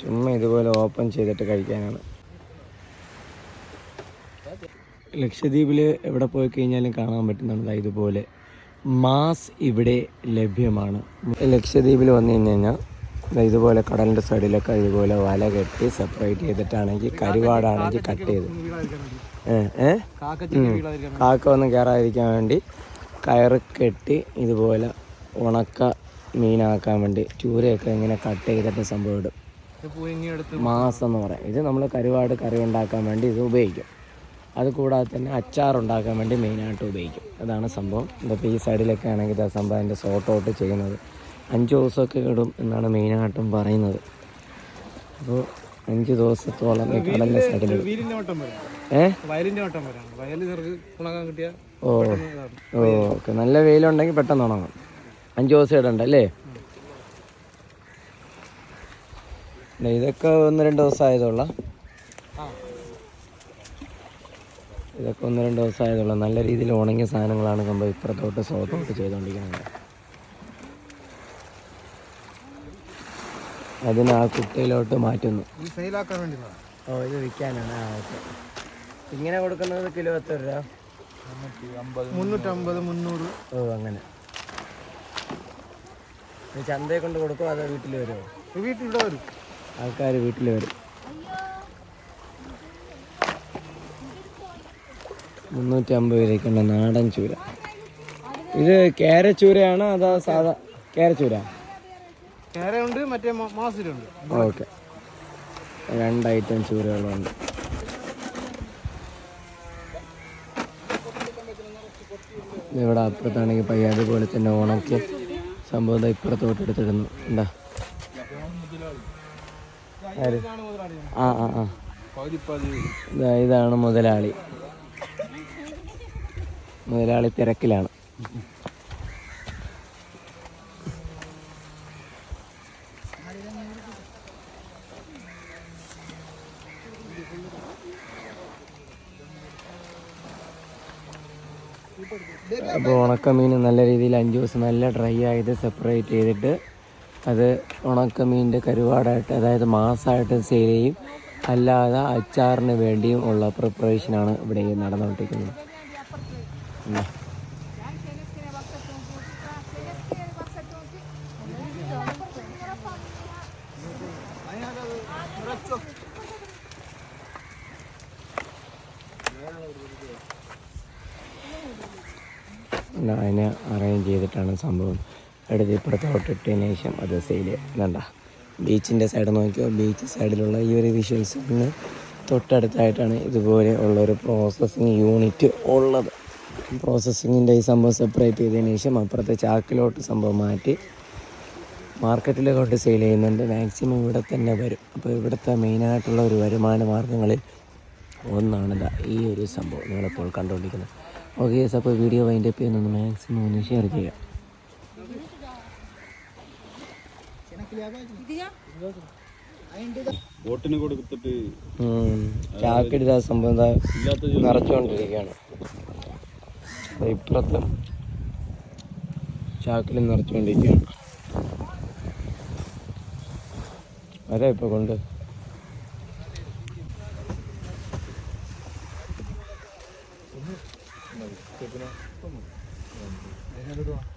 ചുമ്മാ ഇതുപോലെ ഓപ്പൺ ചെയ്തിട്ട് കഴിക്കാനാണ്. ലക്ഷദ്വീപിൽ എവിടെ പോയി കഴിഞ്ഞാലും കാണാൻ പറ്റുന്നുണ്ട് ഇതുപോലെ മാസ് ഇവിടെ ലഭ്യമാണ്. ലക്ഷദ്വീപിൽ വന്നു കഴിഞ്ഞ് കഴിഞ്ഞാൽ ഇതുപോലെ കടലിന്റെ സൈഡിലൊക്കെ ഇതുപോലെ വല കെട്ടി സെപ്പറേറ്റ് ചെയ്തിട്ടാണെങ്കിൽ കരുവാടാണെങ്കിൽ കട്ട് ചെയ്ത്. കാക്ക ഒന്നും കയറാതിരിക്കാൻ വേണ്ടി കയറ് കെട്ടി ഇതുപോലെ ഉണക്ക മീനാക്കാൻ വേണ്ടി ചൂരയൊക്കെ ഇങ്ങനെ കട്ട് ചെയ്തിട്ട് സംഭവം ഇടും. മാസം എന്ന് പറയാം. ഇത് നമ്മൾ കരുവാട് കറി ഉണ്ടാക്കാൻ വേണ്ടി ഇത് ഉപയോഗിക്കും. അത് കൂടാതെ തന്നെ അച്ചാർ ഉണ്ടാക്കാൻ വേണ്ടി മെയിനായിട്ട് ഉപയോഗിക്കും. അതാണ് സംഭവം. ഇതിപ്പോൾ ഈ സൈഡിലൊക്കെ ആണെങ്കിൽ ഇതാ സംഭവം അതിന്റെ സോട്ട് ഔട്ട് ചെയ്യുന്നത്. അഞ്ച് ദിവസമൊക്കെ ഇടും എന്നാണ് മെയിനായിട്ടും പറയുന്നത്. അപ്പോൾ അഞ്ച് ദിവസത്തോളം ഈ കടലിന്റെ സൈഡിൽ വീലിന്റെ വട്ടം വരാം. ഏ? വയലിന്റെ വട്ടം വരാം. വയലിൽ നിനക്ക് ഉണക്കാൻ കിട്ടിയ ഓ. ഓ ഓക്കെ നല്ല വെയിലുണ്ടെങ്കിൽ പെട്ടെന്ന് ഉണങ്ങും. അഞ്ച് ദിവസം ഇടണ്ട അല്ലേ ഇതൊക്കെ ഒന്ന് രണ്ട് ദിവസം ആയതുള്ള ഇതൊക്കെ ഒന്ന് രണ്ട് ദിവസം ആയതുള്ള നല്ല രീതിയിൽ ഉണങ്ങിയ സാധനങ്ങളാണ് നമ്മൾ ഇപ്പുറത്തോട്ട് സോത്തോട്ട് ചെയ്തുകൊണ്ടിരിക്കുന്നത്. അതിന് ആ കുട്ടയിലോട്ട് മാറ്റുന്നു. ഓ ഇത് വിൽക്കാനാണ്. ആ ഓക്കെ. ഇങ്ങനെ കൊടുക്കുന്നത് കിലോ എത്ര രൂപ? മുന്നൂറ്റമ്പത് മുന്നൂറ്. ഓ അങ്ങനെ. ചന്തയെ കൊണ്ട് കൊടുക്കുമോ അതോ വീട്ടിൽ വരുമോ വീട്ടിലിവിടെ വരും. ആൾക്കാർ വീട്ടിൽ വരും. മുന്നൂറ്റി അമ്പത് രൂപയ്ക്കുണ്ട് നാടൻ ചൂര. ഇത് കേരച്ചൂരയാണോ അതോ സാധാ കേരച്ചൂര? കേരയുണ്ട് മറ്റേ മാസിലുണ്ട്. ഓക്കെ. രണ്ട് ഐറ്റം ചൂരകളുണ്ട്. ഇവിടെ അപ്പുറത്താണെങ്കിൽ പയ്യ അതുപോലെ തന്നെ ഉണക്കി സംഭവം എന്താ ഇപ്പുറത്തോട്ട് എടുത്തിടുന്നു. എന്താ? ആ ആ ആ. ഇതാ ഇതാണ് മുതലാളി. മുതലാളി തിരക്കിലാണ്. അപ്പോൾ ഉണക്കമീൻ നല്ല രീതിയിൽ അഞ്ച് ദിവസം നല്ല ഡ്രൈ ആയത് സെപ്പറേറ്റ് ചെയ്തിട്ട് അത് ഉണക്കമീനിന്റെ കരുവാടായിട്ട് അതായത് മാസമായിട്ട് സെയിൽ ചെയ്യും. അല്ലാതെ അച്ചാറിന് വേണ്ടിയും ഉള്ള പ്രിപ്പറേഷനാണ് ഇവിടെ നടന്നുകൊണ്ടിരിക്കുന്നത്. Thank ഇതാ അതിനെ അറേഞ്ച് ചെയ്തിട്ടാണ് സംഭവം. എടുത്ത് ഇപ്പുറത്തോട്ട് ഇട്ടതിന് ശേഷം അത് സെയിൽ വേണ്ട ബീച്ചിന്റെ സൈഡ് നോക്കിയോ? ബീച്ച് സൈഡിലുള്ള ഈ ഒരു വിഷ്വൽസിന് തൊട്ടടുത്തായിട്ടാണ് ഇതുപോലെ ഉള്ളൊരു പ്രോസസ്സിങ് യൂണിറ്റ് ഉള്ളത്. പ്രോസസ്സിങ്ങിന്റെ ഈ സംഭവം സെപ്പറേറ്റ് ചെയ്തതിന് ശേഷം അപ്പുറത്തെ ചാക്കിലോട്ട് സംഭവം മാറ്റി മാർക്കറ്റിൽ കൊണ്ട് സെയിൽ ചെയ്യുന്നുണ്ട്. മാക്സിമം ഇവിടെ തന്നെ വരും. അപ്പോൾ ഇവിടുത്തെ മെയിനായിട്ടുള്ള ഒരു വരുമാന മാർഗങ്ങളിൽ ഒന്നാണ് ഇതാ ഈ ഒരു സംഭവം. നിങ്ങളിപ്പോൾ കണ്ടുകൊണ്ടിരിക്കുന്നത്. ഓക്കെ അപ്പോൾ വീഡിയോ വൈൻഡ് അപ്പ് ചെയ്യുന്നൊന്ന് മാക്സിമം ഒന്ന് ഷെയർ ചെയ്യാം. വോട്ടിന് കൊടുത്തിട്ട് ചാക്കിടില്ല സമ്പ്രദായം നിറച്ചുകൊണ്ടിരിക്കുകയാണ്. ഇപ്പുറത്തെ ചാക്കിൽ നിറച്ചുകൊണ്ടിരിക്കുകയാണ്. വരാ ഇപ്പോൾ കൊണ്ട്? Mm-hmm. Thank you.